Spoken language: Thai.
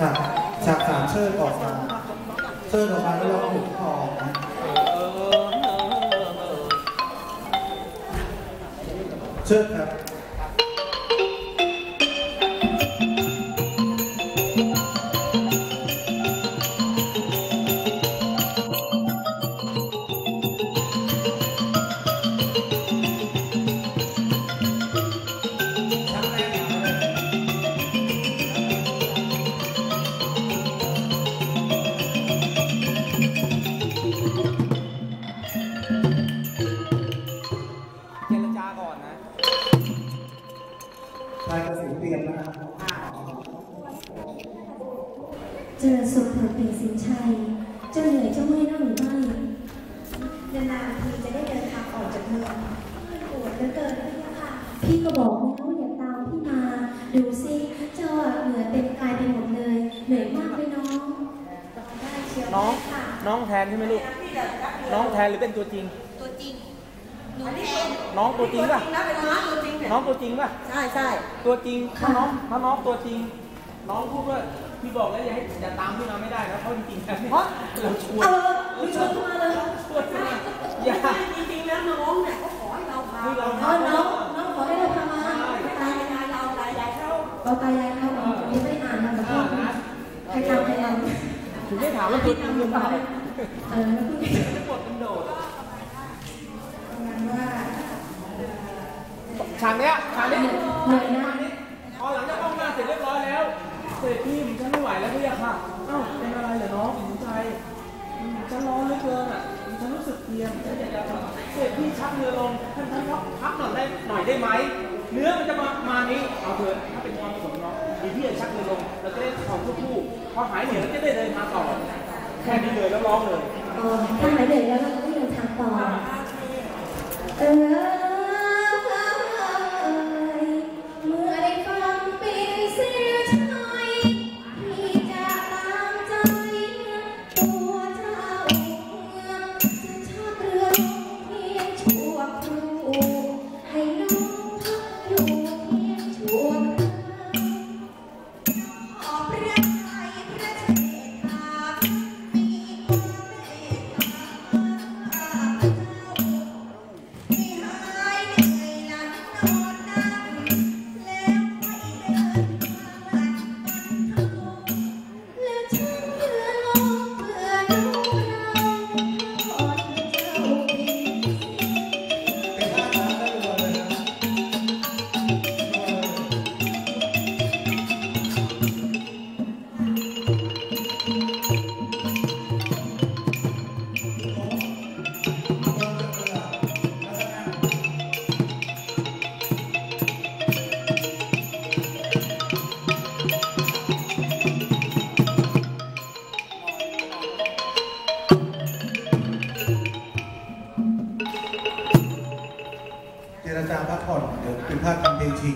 ฉากสามเชิดออกมาเชิดออกมาแล้วเราหุบคอนะเชิดครับ ก่อนนะชายกระสินเตรียมนะครับเจริญสุขเถิดเป็นสินชัย เจ้าเหนื่อยเจ้าเมื่อยนั่งหรือไม่นานๆทีจะได้เดินทางออกจากเมืองปวดเหลือเกินพี่ค่ะ พี่ก็บอกแล้วอย่าตามพี่มา ดูสิเจ้าอะเหนื่อยเต็มกายไปหมดเลย เหนื่อยมากเลยน้องได้เชียวน้องค่ะน้องแทนใช่ไหมลูก น้องแทนหรือเป็นตัวจริง ตัวจริง หนูแทนน้องตัวจริงป่ะ นะเป็นน้องตัวจริงเนี่ยน้องตัวจริงป่ะ ใช่ใช่ตัวจริงถ้าน้องถ้าน้องตัวจริง น้องพูดว่าพี่บอกแล้วอย่าให้อย่าตามพี่มาไม่ได้นะเพราะจริงๆแล้วเนี่ยเราชวนเออมีชวนมาเลยชวนมาอย่าจริงๆแล้วน้องเนี่ยเขาขอให้เราพาให้เราอ๋อน้องน้องขอให้เราพามาตายายเราตายายเขาเราตายายเขาอ๋อยังไม่ได้อ่านมาแต่พ่อใครตามใครตามถึงได้ถามว่าตัวจริงหรือเปล่าเออแล้วพี่ไม่กดมันโดด งานว่า ฉากเนี้ยฉากเนี้ยเหนื่อยนะพอหลังจากห้องน้ำเสร็จเรียบร้อยแล้ว เสร็จพี่ผมฉันไม่ไหวแล้วพี่อะค่ะเอ้าเป็นอะไรเหรอน้องหญิงใจอืมฉันร้อนเหลือเกินอะฉันรู้สึกเพลียฉันอยากจะเสร็จพี่ชักเรือลงท่านท่านพักพักหน่อยได้หน่อยได้ไหมเนื้อมันจะมามานี้เอาเถอะถ้าเป็นความประสงค์น้องดีพี่จะชักเรือลงเราจะได้ของทุกคู่พอหายเหนื่อยเราจะได้เดินทางต่อแค่นี้เลยแล้วร้องเลยอ๋อถ้าหายเหนื่อยแล้วเราก็ยังทางต่อเออาพักผ่อนเดี๋ยวเป็นภาพทำเพลงชิง